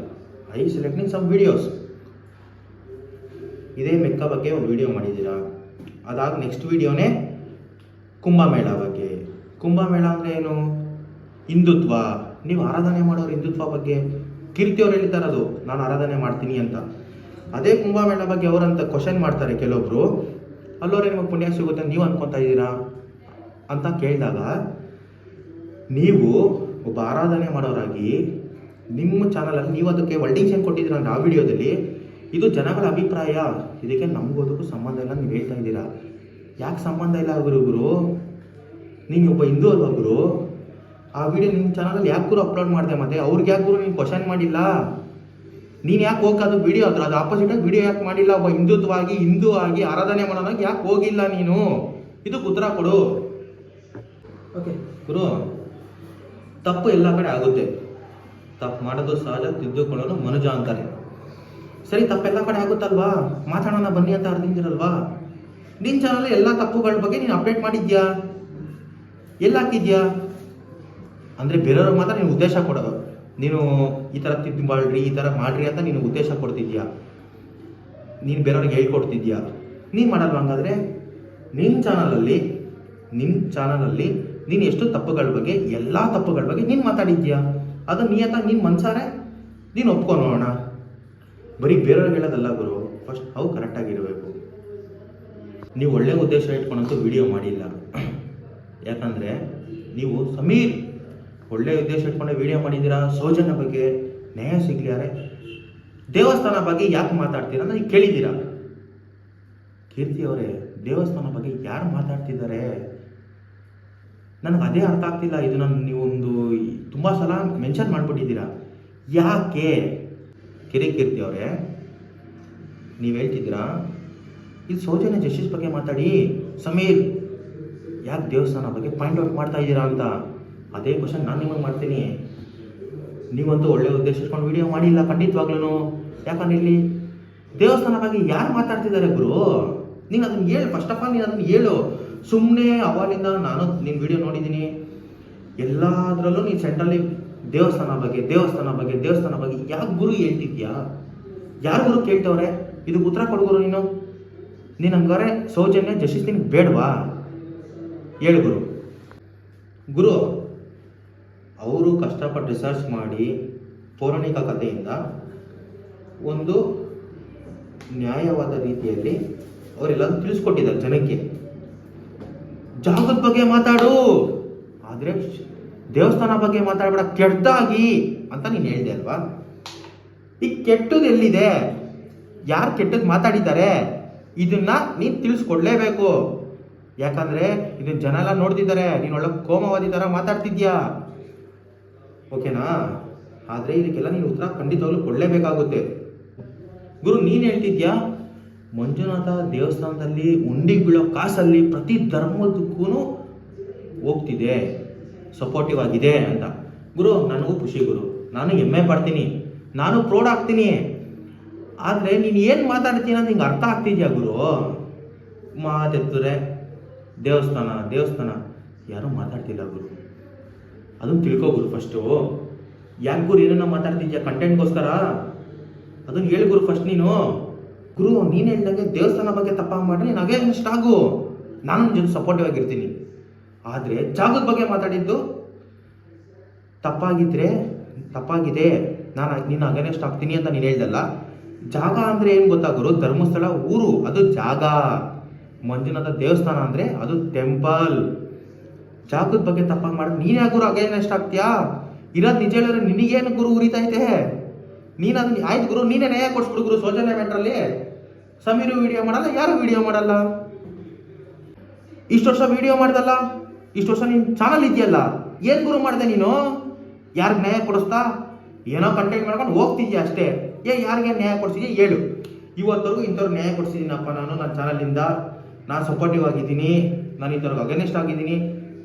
ಐ ಸೆಲೆಕ್ಟಿಂಗ್ ಸಮ್ ವಿಡಿಯೋಸ್ ಇದೇ ಮೆಕ್ಕ ಬಗ್ಗೆ ಒಂದು ವಿಡಿಯೋ ಮಾಡಿದ್ದೀರಾ? ಅದಾದ ನೆಕ್ಸ್ಟ್ ವಿಡಿಯೋನೇ ಕುಂಭಮೇಳ ಬಗ್ಗೆ. ಕುಂಭಮೇಳ ಅಂದರೆ ಏನು? ಹಿಂದುತ್ವ. ನೀವು ಆರಾಧನೆ ಮಾಡೋರು ಹಿಂದುತ್ವ ಬಗ್ಗೆ. ಕೀರ್ತಿಯವ್ರು ಹೇಳ್ತಾರೆ ಅದು. ನಾನು ಆರಾಧನೆ ಮಾಡ್ತೀನಿ ಅಂತ. ಅದೇ ಕುಂಭಮೇಳ ಬಗ್ಗೆ ಅವರಂತ ಕ್ವಶನ್ ಮಾಡ್ತಾರೆ ಕೆಲವೊಬ್ರು ಅಲ್ಲೋರೆ ನಿಮಗೆ ಪುಣ್ಯ ಸಿಗುತ್ತೆ ನೀವು ಅನ್ಕೊತಾ ಇದ್ದೀರಾ? ಅಂತ ಕೇಳಿದಾಗ, ನೀವು ಒಬ್ಬ ಆರಾಧನೆ ಮಾಡೋರಾಗಿ ನಿಮ್ಮ ಚಾನಲಲ್ಲಿ ನೀವು ಅದಕ್ಕೆ ವರ್ಡಿಂಗ್ಸ್ ಕೊಟ್ಟಿದ್ದೀರ ಅಂದ್ರೆ ಆ ವಿಡಿಯೋದಲ್ಲಿ ಇದು ಜನಗಳ ಅಭಿಪ್ರಾಯ. ಇದಕ್ಕೆ ನಮಗೋದಕ್ಕೂ ಸಂಬಂಧ ಇಲ್ಲ ನೀವು ಹೇಳ್ತಾ ಇದ್ದೀರಾ? ಯಾಕೆ ಸಂಬಂಧ ಇಲ್ಲ ಗುರು ಗುರು? ನೀನು ಒಬ್ಬ ಹಿಂದೂ ಅಲ್ವಾ ಗುರು? ಆ ವಿಡಿಯೋ ನಿಮ್ಮ ಚಾನಲಲ್ಲಿ ಯಾಕೆ ಗುರು ಅಪ್ಲೋಡ್ ಮಾಡಿದೆ ಮತ್ತೆ? ಅವ್ರಿಗೆ ಯಾಕೆ ಗುರು ನೀನು ಕ್ವಶನ್ ಮಾಡಿಲ್ಲ? ನೀನು ಯಾಕೆ ಹೋಗಿ ಅದು ವಿಡಿಯೋ ಅದ್ರ ಅದು ಆಪೋಸಿಟ್ ವಿಡಿಯೋ ಯಾಕೆ ಮಾಡಿಲ್ಲ? ಒಬ್ಬ ಹಿಂದುತ್ವವಾಗಿ ಹಿಂದೂ ಆಗಿ ಆರಾಧನೆ ಮಾಡೋದಾಗ ಯಾಕೆ ಹೋಗಿಲ್ಲ ನೀನು? ಇದಕ್ಕೆ ಉತ್ತರ ಕೊಡು. ಓಕೆ ಗುರು ತಪ್ಪು ಎಲ್ಲ ಕಡೆ ಆಗುತ್ತೆ. ತಪ್ಪು ಮಾಡೋದು ಸಹಜ ತಿದ್ದುಕೊಳ್ಳೋದು ಮನುಜ ಅಂತಾರೆ. ಸರಿ, ತಪ್ಪೆಲ್ಲ ಕಡೆ ಆಗುತ್ತಲ್ವಾ? ಮಾತಾಡೋಣ, ಬನ್ನಿ ಅಂತ ಅರ್ದಿಂದಿರಲ್ವಾ ನಿನ್ನ ಚಾನಲ್ ಎಲ್ಲ ತಪ್ಪುಗಳ ಬಗ್ಗೆ ನೀನು ಅಪ್ಡೇಟ್ ಮಾಡಿದ್ಯಾ? ಎಲ್ಲ ಹಾಕಿದ್ಯಾ ಅಂದರೆ ಬೇರೆಯವ್ರಿಗೆ ಮಾತ್ರ ನೀನು ಉದ್ದೇಶ ಕೊಡೋದು. ನೀನು ಈ ಥರ ತಿದ್ದು ಮಾಡ್ರಿ, ಈ ಥರ ಮಾಡ್ರಿ ಅಂತ ನೀನು ಉದ್ದೇಶ ಕೊಡ್ತಿದ್ಯಾ? ನೀನು ಬೇರೆಯವ್ರಿಗೆ ಹೇಳ್ಕೊಡ್ತಿದ್ಯಾ? ನೀನು ಮಾಡಲ್ವ ಹಂಗಾದ್ರೆ? ನಿನ್ನ ಚಾನಲಲ್ಲಿ ನಿಮ್ಮ ಚಾನಲಲ್ಲಿ ನೀನು ಎಷ್ಟು ತಪ್ಪುಗಳ ಬಗ್ಗೆ, ಎಲ್ಲ ತಪ್ಪುಗಳ ಬಗ್ಗೆ ನೀನು ಮಾತಾಡಿದ್ಯಾ? ಅದು ನಿಯತ ನಿನ್ನ ಮನ್ಸಾರೆ? ನೀನು ಒಪ್ಕೊ ನೋಡೋಣ. ಬರೀ ಬೇರೆಯವ್ರಿಗೆ ಹೇಳೋದಲ್ಲ ಗುರು ಫಸ್ಟ್ ಅವು ಕರೆಕ್ಟಾಗಿರಬೇಕು ನೀವು ಒಳ್ಳೆ ಉದ್ದೇಶ ಇಟ್ಕೊಂಡಂತೂ ವಿಡಿಯೋ ಮಾಡಿಲ್ಲ. ಯಾಕಂದರೆ ನೀವು ಸಮೀರ್, ಒಳ್ಳೆ ಉದ್ದೇಶ ಇಟ್ಕೊಂಡು ವಿಡಿಯೋ ಮಾಡಿದ್ದೀರಾ? ಸೌಜನ್ಯ ಬಗ್ಗೆ ನ್ಯಾಯ ಸಿಗ್ಲಿಯಾರೆ ದೇವಸ್ಥಾನ ಬಗ್ಗೆ ಯಾಕೆ ಮಾತಾಡ್ತೀರಾ ಅಂತ ನೀವು ಕೇಳಿದ್ದೀರಾ? ಕೀರ್ತಿ ಅವರೇ, ದೇವಸ್ಥಾನ ಬಗ್ಗೆ ಯಾರು ಮಾತಾಡ್ತಿದ್ದಾರೆ? ನನಗೆ ಅದೇ ಅರ್ಥ ಆಗ್ತಿಲ್ಲ. ಇದು ನಾನು ನೀವೊಂದು ತುಂಬ ಸಲ ಮೆನ್ಷನ್ ಮಾಡಿಬಿಟ್ಟಿದ್ದೀರಾ? ಯಾಕೆ? ಕಿರಿ ಕೀರ್ತಿ ಅವರೇ, ನೀವು ಹೇಳ್ತಿದ್ದೀರಾ? ಇದು ಸೌಜನ್ಯ ಜಸ್ಟಿಸ್ ಬಗ್ಗೆ ಮಾತಾಡಿ. ಸಮೀರ್, ಯಾಕೆ ದೇವಸ್ಥಾನ ಬಗ್ಗೆ ಪಾಯಿಂಟ್ ಔಟ್ ಮಾಡ್ತಾ ಇದ್ದೀರಾ ಅಂತ? ಅದೇ ಕ್ವಶನ್ ನಾನು ನಿಮಗೆ ಮಾಡ್ತೀನಿ. ನೀವಂತೂ ಒಳ್ಳೆ ಉದ್ದೇಶ ಇಟ್ಕೊಂಡು ವಿಡಿಯೋ ಮಾಡಿಲ್ಲ ಖಂಡಿತವಾಗ್ಲೂ ಯಾಕಂದ್ರೆ ಇಲ್ಲಿ ದೇವಸ್ಥಾನ ಬಗ್ಗೆ ಯಾರು ಮಾತಾಡ್ತಿದ್ದಾರೆ ಗುರು? ನೀನು ಅದನ್ನ ಹೇಳು. ಫಸ್ಟ್ ಆಫ್ ಆಲ್ ನೀನು ಅದನ್ನ ಹೇಳು. ಸುಮ್ಮನೆ ಅವಾಗಿಂದ ನಾನು ನಿನ್ನ ವಿಡಿಯೋ ನೋಡಿದ್ದೀನಿ. ಎಲ್ಲದರಲ್ಲೂ ನೀನು ಸೆಂಟ್ರಲ್ಲಿ ದೇವಸ್ಥಾನ ಬಗ್ಗೆ ದೇವಸ್ಥಾನ ಬಗ್ಗೆ ದೇವಸ್ಥಾನ ಬಗ್ಗೆ ಯಾವ ಗುರು ಹೇಳ್ತಿದ್ಯಾ? ಯಾರು ಗುರು ಕೇಳ್ತವ್ರೆ? ಇದಕ್ಕೆ ಉತ್ತರ ಕೊಡ್ಗುರು ನೀನು. ನೀನು ಹಂಗಾರೆ ಸೌಜನ್ಯ ನಿನ್ಗೆ ಬೇಡವಾ? ಹೇಳು ಗುರು. ಗುರು, ಅವರು ಕಷ್ಟಪಟ್ಟು ರಿಸರ್ಚ್ ಮಾಡಿ ಪೌರಾಣಿಕ ಕಥೆಯಿಂದ ಒಂದು ನ್ಯಾಯವಾದ ರೀತಿಯಲ್ಲಿ ಅವರೆಲ್ಲ ತಿಳಿಸ್ಕೊಟ್ಟಿದ್ದಾರೆ ಜನಕ್ಕೆ. ಜಾಗದ ಬಗ್ಗೆ ಮಾತಾಡು. ಆದರೆ ದೇವಸ್ಥಾನ ಬಗ್ಗೆ ಮಾತಾಡಬೇಡ, ಕೆಟ್ಟದಾಗಿ ಅಂತ ನೀನು ಹೇಳಿದೆ ಅಲ್ವಾ? ಈ ಕೆಟ್ಟದ್ದು ಎಲ್ಲಿದೆ? ಯಾರು ಕೆಟ್ಟದ್ದು ಮಾತಾಡಿದ್ದಾರೆ? ಇದನ್ನ ನೀನು ತಿಳಿಸ್ಕೊಡ್ಲೇಬೇಕು. ಯಾಕಂದ್ರೆ ಇದನ್ನ ಜನ ಎಲ್ಲ ನೋಡ್ತಿದ್ದಾರೆ, ನೀನು ಒಳ್ಳೆ ಕೋಮವಾದಿ ಥರ ಮಾತಾಡ್ತಿದ್ಯಾ? ಓಕೆನಾ? ಆದರೆ ಇದಕ್ಕೆಲ್ಲ ನೀನು ಉತ್ತರ ಖಂಡಿತವಾಗ್ಲೂ ಕೊಡಲೇಬೇಕಾಗುತ್ತೆ. ಗುರು, ನೀನು ಹೇಳ್ತಿದ್ಯಾ? ಮಂಜುನಾಥ ದೇವಸ್ಥಾನದಲ್ಲಿ ಉಂಡಿ ಬೀಳೋ ಕಾಸಲ್ಲಿ ಪ್ರತಿ ಧರ್ಮದಕ್ಕೂ ಹೋಗ್ತಿದೆ. ಸಪೋರ್ಟಿವ್ ಆಗಿದೆ ಅಂತ. ಗುರು, ನನಗೂ ಖುಷಿ ಗುರು. ನಾನು ಹೆಮ್ಮೆ ಪಡ್ತೀನಿ. ನಾನು ಪ್ರೌಡ್ ಆಗ್ತೀನಿ. ಆದರೆ ನೀನು ಏನು ಮಾತಾಡ್ತೀನಿ ಅಂತ ನಿಂಗೆ ಅರ್ಥ ಆಗ್ತಿದ್ಯಾ ಗುರು? ಮಾತೆತ್ತರೆ, ದೇವಸ್ಥಾನ ದೇವಸ್ಥಾನ. ಯಾರೂ ಮಾತಾಡ್ತಿಲ್ಲ ಗುರು. ಅದನ್ನು ತಿಳ್ಕೋ ಗುರು ಫಸ್ಟು ಯಾಕೆ ಗುರು ಏನನ್ನ ಮಾತಾಡ್ತಿದ್ಯಾ? ಕಂಟೆಂಟ್ಗೋಸ್ಕರ ಅದನ್ನು ಹೇಳಿ ಗುರು ಫಸ್ಟ್ ನೀನು. ಗುರು, ನೀನು ಹೇಳ್ದಂಗೆ ದೇವಸ್ಥಾನ ಬಗ್ಗೆ ತಪ್ಪಾಗಿ ಮಾಡ್ರಿ ನಾನು ಆಗು. ನಾನು ನಿನ್ ಜೊತೆ ಸಪೋರ್ಟಿವ್ ಆಗಿರ್ತೀನಿ. ಆದರೆ ಜಾಗದ ಬಗ್ಗೆ ಮಾತಾಡಿದ್ದು, ತಪ್ಪಾಗಿದ್ರೆ, ತಪ್ಪಾಗಿದೆ, ನಾನು ನೀನು ಅಗೇನೆಸ್ಟ್ ಆಗ್ತೀನಿ ಅಂತ ನೀನು ಹೇಳ್ದಲ್ಲ. ಜಾಗ ಅಂದರೆ ಏನು ಗೊತ್ತಾ ಗುರು ಧರ್ಮಸ್ಥಳ, ಊರು, ಅದು ಜಾಗ. ಮಂಜುನಾಥ ದೇವಸ್ಥಾನ ಅಂದರೆ ಅದು ಟೆಂಪಲ್ ಜಾಗದ ಬಗ್ಗೆ ತಪ್ಪಾಗಿ ಮಾಡಿ ನೀನೇ ಗುರು ಅಗೇನೆಸ್ಟ್ ಆಗ್ತೀಯಾ ಇರೋದು ನಿಜ ಹೇಳಿದ್ರೆ ನಿನಗೇನು ಗುರು ಉರಿತೈತೆ ನೀನು ಅದನ್ನ ಆಯ್ತು ಗುರು, ನೀನೇ ನ್ಯಾಯ ಕೊಡ್ಸ್ಬಿಡು ಗುರು ಸೋಜನೆ ಮ್ಯಾಟ್ರಲ್ಲಿ ಸಮೀರು ವಿಡಿಯೋ ಮಾಡಲ್ಲ, ಯಾರು ವಿಡಿಯೋ ಮಾಡಲ್ಲ? ಇಷ್ಟು ವರ್ಷ ವಿಡಿಯೋ ಮಾಡ್ದಲ್ಲ? ಇಷ್ಟು ವರ್ಷ ನಿನ್ನ ಚಾನಲ್ ಇದೆಯಲ್ಲ, ಏನು ಗುರು ಮಾಡಿದೆ ನೀನು? ಯಾರಿಗೆ ನ್ಯಾಯ ಕೊಡಿಸ್ತಾ? ಏನೋ ಕಂಟೆಂಟ್ ಮಾಡ್ಕೊಂಡು ಹೋಗ್ತಿದ್ಯಾ ಅಷ್ಟೇ. ಏ, ಯಾರಿಗೆ ನ್ಯಾಯ ಕೊಡಿಸಿದ್ಯಾ ಹೇಳು. ಇವತ್ತವರೆಗೂ ಇಂಥವ್ರು ನ್ಯಾಯ ಕೊಡಿಸಿದ್ದೀನಪ್ಪ ನಾನು ನನ್ನ ಚಾನಲಿಂದ ನಾನು ಸಪೋರ್ಟಿವ್ ಆಗಿದ್ದೀನಿ. ನಾನು ಇಂಥವ್ರಿಗೆ ಅಗೇನೆಸ್ಟ್ ಆಗಿದ್ದೀನಿ.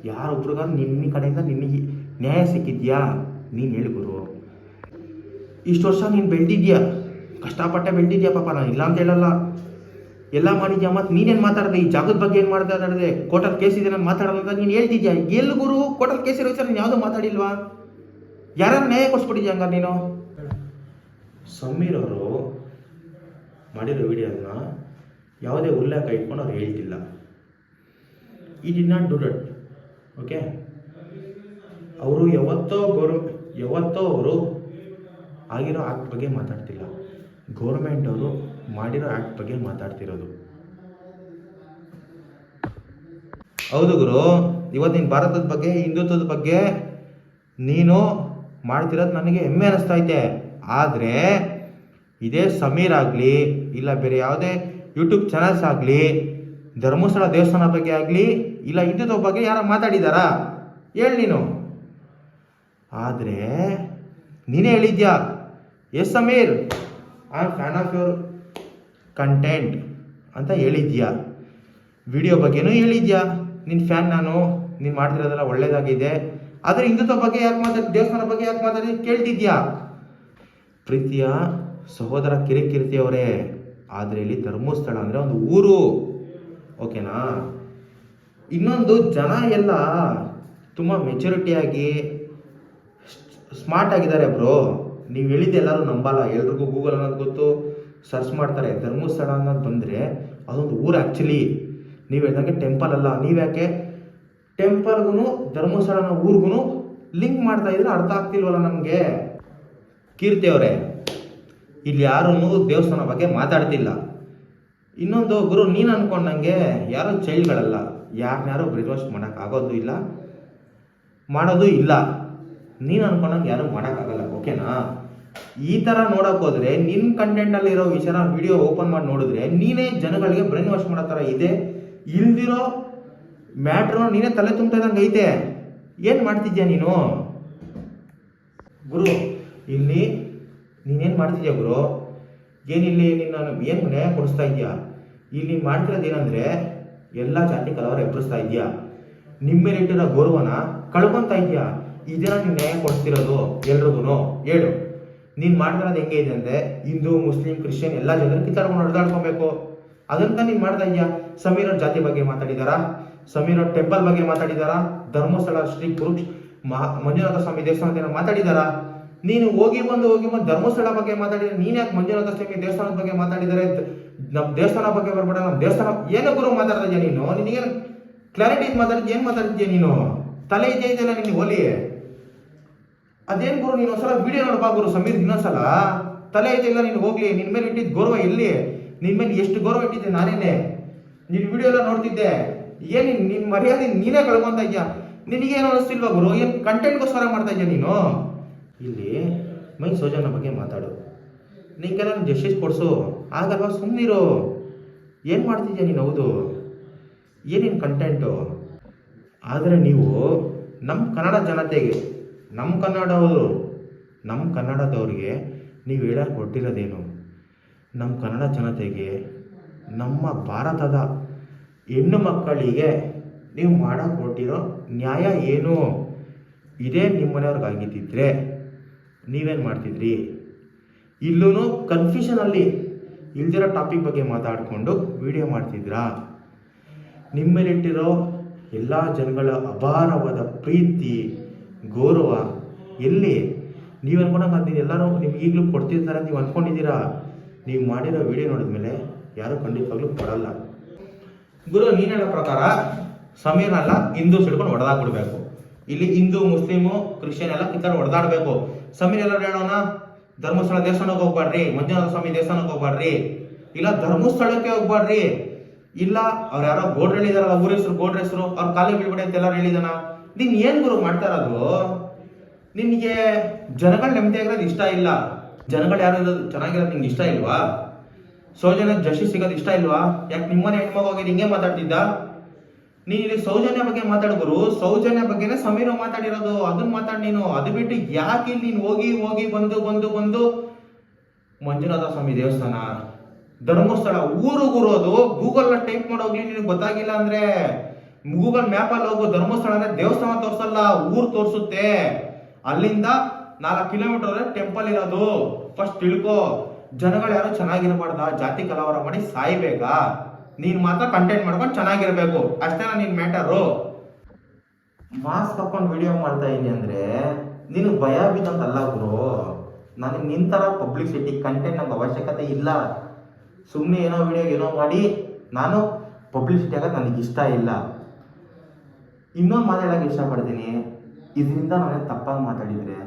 ಯಾರೊಬ್ರಿಗ ನಿನ್ನ ಕಡೆಯಿಂದ ನಿನಗೆ ನ್ಯಾಯ ಸಿಕ್ಕಿದ್ಯಾ? ನೀನು ಹೇಳು ಗುರು. ಇಷ್ಟು ವರ್ಷ ನೀನು ಬೆಳೆದಿದ್ಯಾ? ಕಷ್ಟಪಟ್ಟೆ ಬೆಳೆದಿದ್ಯಾ ಪಾಪ ನಾನು ಇಲ್ಲ ಅಂತ ಹೇಳಲ್ಲ. ಎಲ್ಲ ಮಾಡಿದ್ಯಾ? ಮತ್ತೆ ನೀನೇನು ಮಾತಾಡಿದೆ? ಈ ಜಾಗದ ಬಗ್ಗೆ ಏನು ಮಾತಾಡಿದೆ ಕೋರ್ಟಲ್ಲಿ ಕೇಸ್ ಇದೆ ನಾನು ಅಂತ ನೀನು ಹೇಳ್ತಿದ್ಯಾ? ಎಲ್ಲಿ ಗುರು? ಕೋರ್ಟಲ್ಲಿ ಕೇಸ್ ಇರೋ ವಿಚಾರ ನೀನು ಯಾವುದೂ ಮಾತಾಡಿಲ್ವಾ? ಯಾರು ನ್ಯಾಯ ಕೊಡಿಸ್ಬಿಟ್ಟಿದ್ಯಾ ಹಂಗಾರೆ ನೀನು? ಸಮೀರ್ ಅವರು ಮಾಡಿರೋ ವಿಡಿಯೋನ ಯಾವುದೇ ಉಲ್ಲೇಖ ಇಟ್ಕೊಂಡು ಅವ್ರು ಹೇಳ್ತಿಲ್ಲ. ಈ ಡಿ ನಾಟ್ ಡೂ ಡಟ್ ಓಕೆ ಅವರು ಯಾವತ್ತೋ ಗೌರ್, ಯಾವತ್ತೋ ಅವರು ಆಗಿರೋ ಆಕ್ಟ್ ಬಗ್ಗೆ ಮಾತಾಡ್ತಿಲ್ಲ. ಗೌರ್ಮೆಂಟ್ ಅವರು ಮಾಡಿರೋ ಆ್ಯಕ್ಟ್ ಬಗ್ಗೆ ಮಾತಾಡ್ತಿರೋದು. ಹೌದು ಗುರು ಇವತ್ತು ನೀನು ಭಾರತದ ಬಗ್ಗೆ, ಹಿಂದುತ್ವದ ಬಗ್ಗೆ ನೀನು ಮಾಡ್ತಿರೋದು ನನಗೆ ಹೆಮ್ಮೆ ಅನಿಸ್ತೈತೆ ಆದರೆ, ಇದೇ ಸಮೀರ್ ಆಗಲಿ, ಇಲ್ಲ ಬೇರೆ ಯಾವುದೇ ಯೂಟ್ಯೂಬ್ ಚಾನಲ್ಸ್ ಆಗಲಿ, ಧರ್ಮಸ್ಥಳ ದೇವಸ್ಥಾನ ಬಗ್ಗೆ ಆಗಲಿ, ಇಲ್ಲ ಹಿಂದುತ್ವ ಬಗ್ಗೆ ಯಾರು ಮಾತಾಡಿದಾರಾ? ಹೇಳಿ ನೀನು. ಆದರೆ, ನೀನೇ ಹೇಳಿದ್ಯಾ, yes Sameer I am fan of your content ಅಂತ ಹೇಳಿದ್ಯಾ? ವಿಡಿಯೋ ಬಗ್ಗೆನೂ ಹೇಳಿದ್ಯಾ? ನಿನ್ನ ಫ್ಯಾನ್ ನಾನು, ನೀನು ಮಾಡ್ತಿರೋದೆಲ್ಲ ಒಳ್ಳೇದಾಗಿದೆ. ಆದರೆ ಹಿಂದುತ್ವ ಬಗ್ಗೆ ಯಾಕೆ ಮಾತಾಡಿ, ದೇವಸ್ಥಾನ ಬಗ್ಗೆ ಯಾಕೆ ಮಾತಾಡಿ, ಕೇಳ್ತಿದ್ಯಾ? ಪ್ರೀತಿಯ ಸಹೋದರ ಕಿರಿಕಿರಿತಿ ಅವರೇ ಆದರೆ ಇಲ್ಲಿ ಧರ್ಮಸ್ಥಳ ಅಂದರೆ ಒಂದು ಊರು. ಓಕೆನಾ? ಇನ್ನೊಂದು ಜನ ಎಲ್ಲ ತುಂಬ ಮೆಚುರಿಟಿಯಾಗಿ ಸ್ಮಾರ್ಟ್ ಆಗಿದ್ದಾರೆ ಬ್ರೋ. ನೀವು ಹೇಳಿದ್ದೆಲ್ಲರೂ ನಂಬಲ್ಲ. ಎಲ್ರಿಗೂ ಗೂಗಲ್ ಅನ್ನೋದು ಗೊತ್ತು. ಸರ್ಚ್ ಮಾಡ್ತಾರೆ, ಧರ್ಮಸ್ಥಳ ಅನ್ನೋದು ಬಂದರೆ ಅದೊಂದು ಊರು ಆ್ಯಕ್ಚುಲಿ ನೀವು ಹೇಳ್ದಂಗೆ ಟೆಂಪಲ್ ಅಲ್ಲ. ನೀವ್ಯಾಕೆ ಟೆಂಪಲ್ಗೂ ಧರ್ಮಸ್ಥಳನ ಊರಿಗೂ ಲಿಂಕ್ ಮಾಡ್ತಾ ಇದ್ರೆ ಅರ್ಥ ಆಗ್ತಿಲ್ವಲ್ಲ ನಮಗೆ? ಕೀರ್ತಿ ಅವರೇ, ಇಲ್ಲಿ ಯಾರೂ ದೇವಸ್ಥಾನ ಬಗ್ಗೆ ಮಾತಾಡ್ತಿಲ್ಲ. ಇನ್ನೊಂದು, ಗುರು ನೀನು ಅನ್ಕೊಂಡಂಗೆ ಯಾರೋ ಚೈಲ್ಡ್ಗಳಲ್ಲ ಯಾರನ್ನಾರು ಬ್ರೈನ್ ವಾಶ್ ಮಾಡೋಕ್ಕಾಗೋದು ಇಲ್ಲ, ಮಾಡೋದು ಇಲ್ಲ. ನೀನು ಅನ್ಕೊಂಡಂಗೆ ಯಾರು ಮಾಡೋಕ್ಕಾಗಲ್ಲ ಓಕೆನಾ ಈ ಥರ ನೋಡಕ್ ಹೋದ್ರೆ, ನಿನ್ ಕಂಟೆಂಟ್ ಅಲ್ಲಿ ಇರೋ ವಿಷಯನ ವಿಡಿಯೋ ಓಪನ್ ಮಾಡಿ ನೋಡಿದ್ರೆ, ನೀನೇ ಜನಗಳಿಗೆ ಬ್ರೈನ್ ವಾಶ್ ಮಾಡೋ ಥರ ಇದೆ. ಇಲ್ದಿರೋ ಮ್ಯಾಟ್ರನ್ನ ನೀನೇ ತಲೆ ತುಂಬ್ತಾ ಇದ್ದಂಗೆ ಐತೆ. ಏನು ಮಾಡ್ತಿದ್ಯಾ ನೀನು? ಗುರು, ಇಲ್ಲಿ ನೀನೇನ್ ಮಾಡ್ತಿದ್ಯಾ ಗುರು? ಏನಿಲ್ಲಿ ನಿನ್ನ ಏನು ನ್ಯಾಯ ಕೊಡಿಸ್ತಾ ಇದೆಯಾ? ಇಲ್ಲಿ ಮಾಡ್ತಿರೋದು ಏನಂದ್ರೆ, ಎಲ್ಲ ಜಾತಿ ಕಲವರ ಎಬ್ಬರಿಸ್ತಾ ಇದೆಯಾ? ನಿಮ್ಮ ಮೇಲೆ ಇಟ್ಟಿರೋ ಗೌರವನ ಕಳ್ಕೊತಾ ಇದೆಯಾ? ಇದನ್ನ ನೀನು ನ್ಯಾಯ ಕೊಡಿಸ್ತಿರೋದು ಎಲ್ರಿಗೂ ಹೇಳು. ನೀನು ಮಾಡ್ತಿರೋದು ಹೆಂಗೆ ಇದೆ ಅಂದರೆ ಹಿಂದೂ, ಮುಸ್ಲಿಂ, ಕ್ರಿಶ್ಚಿಯನ್ ಎಲ್ಲ ಜನರು ಕಿತ್ತಾಡ್ಕೊಂಡು ಹೊಡೆದಾಡ್ಕೊಬೇಕು. ಅದಂತ ನೀನು ಮಾಡ್ತಾ ಇದೆಯಾ ಸಮೀರ್ ಜಾತಿ ಬಗ್ಗೆ ಮಾತಾಡಿದಾರಾ? ಸಮೀರ್ ಟೆಂಪಲ್ ಬಗ್ಗೆ ಮಾತಾಡಿದಾರಾ? ಧರ್ಮಸ್ಥಳ, ಶ್ರೀ ಕುರುಕ್ಷ, ಮಹಾ, ಮಂಜುನಾಥ ಸ್ವಾಮಿ ದೇವಸ್ಥಾನದ ಮಾತಾಡಿದಾರಾ? ನೀನು ಹೋಗಿ ಬಂದು ಹೋಗಿ ಬಂದು ಧರ್ಮಸ್ಥಳ ಬಗ್ಗೆ ಮಾತಾಡಿದ್ರೆ ನೀನ್ ಯಾಕೆ ಮಂಜುನಾಥ ಸ್ವಾಮಿ ದೇವಸ್ಥಾನದ ಬಗ್ಗೆ ಮಾತಾಡಿದರೆ? ನಮ್ಮ ದೇವಸ್ಥಾನ ಬಗ್ಗೆ ಬರ್ಬೇಡ ನಮ್ಮ ದೇವಸ್ಥಾನ ಏನೋ ಗುರು ಮಾತಾಡ್ತಾ ನೀನು? ನಿನಗೇನು ಕ್ಲಾರಿಟಿ ಮಾತಾಡಿದ್ಯ? ಏನು ಮಾತಾಡಿದ್ಯಾ ನೀನು? ತಲೆ ಇದೆ ಇದೆಯಲ್ಲ ನಿನ್ನ ಹೋಲಿ ಅದೇನ್ ಗುರು, ನೀನು ಒಂದ್ಸಲ ವಿಡಿಯೋ ನೋಡ್ಬಾ ಗುರು, ಸಮೀರ್, ಇನ್ನೊಂದ್ಸಲ. ತಲೆ ಇದೆಯಲ್ಲ ನೀನು ಹೋಗ್ಲಿ, ನಿನ್ ಮೇಲೆ ಇಟ್ಟಿದ್ದ ಗೌರವ ಎಲ್ಲಿ? ನಿನ್ ಮೇಲೆ ಎಷ್ಟು ಗೌರವ ಇಟ್ಟಿದ್ದೆ ನಾನೇನೆ ನಿನ್ ವಿಡಿಯೋ ಎಲ್ಲ ನೋಡ್ತಿದ್ದೆ. ಏನ್ ನಿನ್- ನಿನ್ ಮರ್ಯಾದೆ ನೀನೇ ಕಳ್ಕೊಂತ ನಿನಗೆ ನಿನಗೇನು ಅನಿಸ್ತಿಲ್ವಾ ಗುರು? ಏನ್ ಕಂಟೆಂಟ್ಗೋಸ್ಕರ ಮಾಡ್ತಾ ಇದ್ಯಾ ನೀನು? ಇಲ್ಲಿ ಮೈ ಸೋಜನ ಬಗ್ಗೆ ಮಾತಾಡು. ನಿಂಗೆಲ್ಲ ಜಸ್ಟಿಸ್ ಕೊಡ್ಸು. ಆಗಲ್ವಾ ಸುಮ್ಮನಿರು ಏನು ಮಾಡ್ತಿದ್ಯಾ ನೀನು? ಹೌದು. ಏನೇನು ಕಂಟೆಂಟು ಆದರೆ ನೀವು ನಮ್ಮ ಕನ್ನಡ ಜನತೆಗೆ ನಮ್ಮ ಕನ್ನಡವರು ನಮ್ಮ ಕನ್ನಡದವ್ರಿಗೆ ನೀವು ಹೇಳಕ್ಕೆ ಕೊಟ್ಟಿರೋದೇನು? ನಮ್ಮ ಕನ್ನಡ ಜನತೆಗೆ, ನಮ್ಮ ಭಾರತದ ಹೆಣ್ಣು ಮಕ್ಕಳಿಗೆ ನೀವು ಮಾಡಕ್ಕೆ ಕೊಟ್ಟಿರೋ ನ್ಯಾಯ ಏನು? ಇದೇ ನಿಮ್ಮ ಮನೆಯವ್ರಿಗಾಗಿದ್ದಿದ್ರೆ ನೀವೇನು ಮಾಡ್ತಿದ್ರಿ? ಇಲ್ಲೂ ಕನ್ಫ್ಯೂಷನಲ್ಲಿ ಇಲ್ದಿರೋ ಟಾಪಿಕ್ ಬಗ್ಗೆ ಮಾತಾಡಿಕೊಂಡು ವಿಡಿಯೋ ಮಾಡ್ತಿದ್ರಾ? ನಿಮ್ಮಲ್ಲಿಟ್ಟಿರೋ ಎಲ್ಲ ಜನಗಳ ಅಪಾರವಾದ ಪ್ರೀತಿ ಗೌರವ, ಎಲ್ಲಿ? ನೀವು ಅನ್ಕೊಂಡಂಗೆ ಅದನ್ನ ಎಲ್ಲರೂ ನಿಮ್ಗೆ ಈಗಲೂ ಕೊಡ್ತಿರ್ತಾರೆ ನೀವು ಅನ್ಕೊಂಡಿದ್ದೀರಾ? ನೀವು ಮಾಡಿರೋ ವಿಡಿಯೋ ನೋಡಿದ ಮೇಲೆ ಯಾರೂ ಖಂಡಿತವಾಗ್ಲೂ ಕೊಡಲ್ಲ. ಗುರು, ನೀನ್ ಹೇಳೋ ಪ್ರಕಾರ ಸಮೀರ್ ಅಲ್ಲ, ಹಿಂದೂ ಸಿಡ್ಕೊಂಡು ಹೊಡೆದಾಕ್ಬಿಡ್ಬೇಕು ಇಲ್ಲಿ ಹಿಂದೂ, ಮುಸ್ಲಿಮು, ಕ್ರಿಶ್ಚಿಯನ್ ಎಲ್ಲ ಕಿತ್ತಾಡಿ ಹೊಡೆದಾಡ್ಬೇಕು. ಸಮೀರ್ ಎಲ್ಲರೂ ಹೇಳೋಣ, ಧರ್ಮಸ್ಥಳ ದೇವಸ್ಥಾನಕ್ಕೆ ಹೋಗ್ಬಾಡ್ರಿ ಮಂಜುನಾಥ ಸ್ವಾಮಿ ದೇವಸ್ಥಾನಕ್ಕೆ ಹೋಗ್ಬಾಡ್ರಿ ಇಲ್ಲ ಧರ್ಮಸ್ಥಳಕ್ಕೆ ಹೋಗ್ಬಾಡ್ರಿ ಇಲ್ಲ ಅವ್ರು ಯಾರೋ ಗೋಡ್ರ ಹೇಳಿದಾರಲ್ಲ ಊರ ಹೆಸರು, ಗೋಡ್ರ ಹೆಸರು, ಅವ್ರ ಕಾಲಿಗೆ ಬಿಡ್ಬೇಡಿ ಅಂತ ಎಲ್ಲರೂ ಹೇಳಿದಾನ? ನೀನ್ ಏನ್ ಗುರು ಮಾಡ್ತಾ ಇರೋದು? ನಿನಗೆ ಜನಗಳ ನೆಮ್ಮದಿ ಆಗಿರೋದು ಇಷ್ಟ ಇಲ್ಲ. ಜನಗಳು ಯಾರು ಇರೋದು ಚೆನ್ನಾಗಿರೋದು ನಿಂಗೆ ಇಷ್ಟ ಇಲ್ವಾ? ಸೌಜನ್ಯ ಜಶಿ ಸಿಗೋದು ಇಷ್ಟ ಇಲ್ವಾ? ಯಾಕೆ ನಿಮ್ಮನೆ ಹೆಣ್ಮಗ ಹೋಗಿ ಹಿಂಗೆ ಮಾತಾಡ್ತಿದ್ದ? ನೀನು ಇಲ್ಲಿ ಸೌಜನ್ಯ ಬಗ್ಗೆ ಮಾತಾಡಿದ್ರು ಸೌಜನ್ಯ ಬಗ್ಗೆನೇ ಸಮೀರ ಮಾತಾಡಿರೋದು. ಅದನ್ನ ಮಾತಾಡಿ ನೀನು. ಅದು ಬಿಟ್ಟು ಯಾಕೆ ಇಲ್ಲಿ ನೀನು ಹೋಗಿ ಹೋಗಿ ಬಂದು ಬಂದು ಬಂದು? ಮಂಜುನಾಥ ಸ್ವಾಮಿ ದೇವಸ್ಥಾನ. ಧರ್ಮಸ್ಥಳ. ಊರು ಗುರು ಅದು. ಗೂಗಲ್ ಟೈಪ್ ಮಾಡೋಗ್ಲಿ ನಿನಗೆ ಗೊತ್ತಾಗಿಲ್ಲ ಅಂದ್ರೆ. ಗೂಗಲ್ ಮ್ಯಾಪ್ ಅಲ್ಲಿ ಹೋಗು ಧರ್ಮಸ್ಥಳ ಅಂದ್ರೆ ದೇವಸ್ಥಾನ ತೋರಿಸಲ್ಲ, ಊರು ತೋರಿಸುತ್ತೆ. ಅಲ್ಲಿಂದ ನಾಲ್ಕು ಕಿಲೋಮೀಟರ್ ಟೆಂಪಲ್ ಇರೋದು. ಫಸ್ಟ್ ತಿಳ್ಕೊ. ಜನಗಳು ಯಾರು ಚೆನ್ನಾಗಿರಬಾರ್ದ? ಜಾತಿ ಕಲಾವರ ಮಾಡಿ ಸಾಯ್ಬೇಕಾ? ನೀನ್ ಮಾತ್ರ ಕಂಟೆಂಟ್ ಮಾಡ್ಕೊಂಡು ಚೆನ್ನಾಗಿರ್ಬೇಕು. ಅಷ್ಟೇನ ನಿನ್ ಮ್ಯಾಟರು ಮಾಸ್ಕ್ ಹಾಕೊಂಡು ವಿಡಿಯೋ ಮಾಡ್ತಾ ಇದೀನಿ ಅಂದ್ರೆ ನಿನ್ ಭಯ ಬಿದ್ದಂತಲ್ಲ ಗುರು? ನನಗೆ ನಿನ್ ತರ ಪಬ್ಲಿಸಿಟಿ ಕಂಟೆಂಟ್ ನಂಗೆ ಅವಶ್ಯಕತೆ ಇಲ್ಲ. ಸುಮ್ಮನೆ ಏನೋ ವಿಡಿಯೋ ಏನೋ ಮಾಡಿ, ನಾನು ಪಬ್ಲಿಸಿಟಿ ಆಗೋದು ನನಗೆ ಇಷ್ಟ ಇಲ್ಲ. ಇನ್ನೊಂದು ಮಾತಾಡೋಕ್ಕೆ ಇಷ್ಟಪಡ್ತೀನಿ ಇದರಿಂದ ನಾನು ತಪ್ಪಾಗಿ ಮಾತಾಡಿದರೆ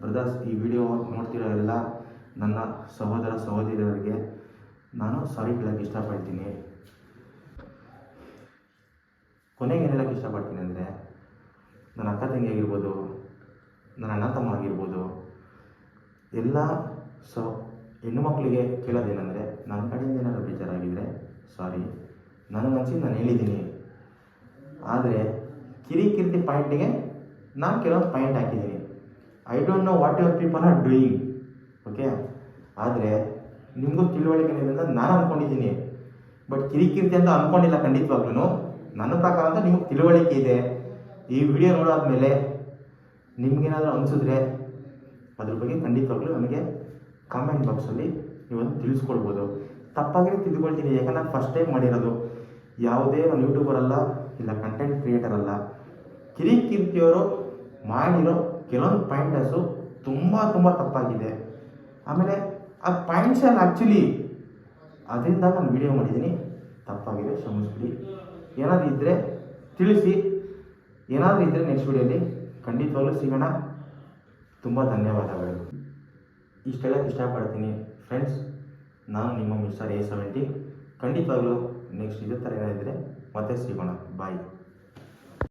ಬ್ರದರ್ಸ್ ಈ ವಿಡಿಯೋ ನೋಡ್ತಿರೋ ಎಲ್ಲ ನನ್ನ ಸಹೋದರ, ಸಹೋದರಿಯರಿಗೆ ನಾನು ಸಾರಿ ಕೇಳೋಕ್ಕೆ ಇಷ್ಟಪಡ್ತೀನಿ ಕೊನೆಗೆ ಏನು ಹೇಳೋಕ್ಕೆ ಇಷ್ಟಪಡ್ತೀನಿ ಅಂದರೆ, ನನ್ನ ಅಕ್ಕ ತಂಗಿ ಆಗಿರ್ಬೋದು, ನನ್ನ ಅಣ್ಣ ತಮ್ಮ ಆಗಿರ್ಬೋದು, ಎಲ್ಲ ಸೊ, ಹೆಣ್ಣು ಮಕ್ಕಳಿಗೆ ಕೇಳೋದೇನೆಂದರೆ, ನನ್ನ ಕಡೆಯಿಂದ ಏನಾದರೂ ಬೇಜಾರಾಗಿದ್ದರೆ ಸಾರಿ ನನಗನ್ಸಿ ನಾನು ಹೇಳಿದ್ದೀನಿ. ಆದರೆ ಕಿರಿಕಿರಿತಿ ಪಾಯಿಂಟಿಗೆ ನಾನು ಕೆಲವೊಂದು ಪಾಯಿಂಟ್ ಹಾಕಿದ್ದೀನಿ I don't know what your people are doing okay ಆದರೆ, ನಿಮಗೂ ತಿಳುವಳಿಕೆ ಅಂತ ನಾನು ಅಂದ್ಕೊಂಡಿದ್ದೀನಿ ಬಟ್ ಕಿರಿಕಿರಿತಿ ಅಂತ ಅಂದ್ಕೊಂಡಿಲ್ಲ ಖಂಡಿತವಾಗ್ಲೂ ನನ್ನ ಪ್ರಕಾರ ಅಂತ ನಿಮಗೆ ತಿಳುವಳಿಕೆ ಇದೆ. ಈ ವಿಡಿಯೋ ನೋಡಾದ್ಮೇಲೆ ನಿಮಗೇನಾದರೂ ಅನಿಸಿದ್ರೆ ಅದ್ರ ಬಗ್ಗೆ ಖಂಡಿತವಾಗ್ಲೂ ನನಗೆ ಕಾಮೆಂಟ್ ಬಾಕ್ಸಲ್ಲಿ ನೀವೊಂದು ತಿಳಿಸ್ಕೊಡ್ಬೋದು ತಪ್ಪಾಗಿ ತಿಳ್ಕೊಳ್ತೀನಿ ಯಾಕಂದ್ರೆ ಫಸ್ಟ್ ಟೈಮ್ ಮಾಡಿರೋದು. ಯಾವುದೇ ಒಂದು ಯೂಟ್ಯೂಬರಲ್ಲ ಇಲ್ಲ ಕಂಟೆಂಟ್ ಕ್ರಿಯೇಟರ್ ಅಲ್ಲ. ಕಿರಿಕಿರ್ತಿಯವರು ಮಾಡಿರೋ ಕೆಲವೊಂದು ಪಾಯಿಂಟರ್ಸು ತುಂಬ ತುಂಬ ತಪ್ಪಾಗಿದೆ. ಆಮೇಲೆ ಆ ಪಾಯಿಂಟ್ಸಲ್ಲಿ ಆ್ಯಕ್ಚುಲಿ ಅದರಿಂದ ನಾನು ವಿಡಿಯೋ ಮಾಡಿದ್ದೀನಿ. ತಪ್ಪಾಗಿದೆ, ಕ್ಷಮಿಸ್ಬಿಡಿ. ಏನಾದರೂ ಇದ್ದರೆ ತಿಳಿಸಿ. ಏನಾದರೂ ಇದ್ದರೆ ನೆಕ್ಸ್ಟ್ ವಿಡಿಯೋಲಿ ಖಂಡಿತವಾಗ್ಲೂ ಸಿಗೋಣ. ತುಂಬ ಧನ್ಯವಾದಗಳು. ಇಷ್ಟೆಲ್ಲ ಇಷ್ಟಪಡ್ತೀನಿ. ಫ್ರೆಂಡ್ಸ್ ನಾನು ನಿಮ್ಮ ಮಿಸ್ಟರ್ ಎ ಸೆವೆಂಟಿ ಖಂಡಿತವಾಗ್ಲೂ ನೆಕ್ಸ್ಟ್ ಇದೇ ಥರ ಏನಾದರೆ ಮತ್ತೆ ಸಿಗೋಣ. Bye.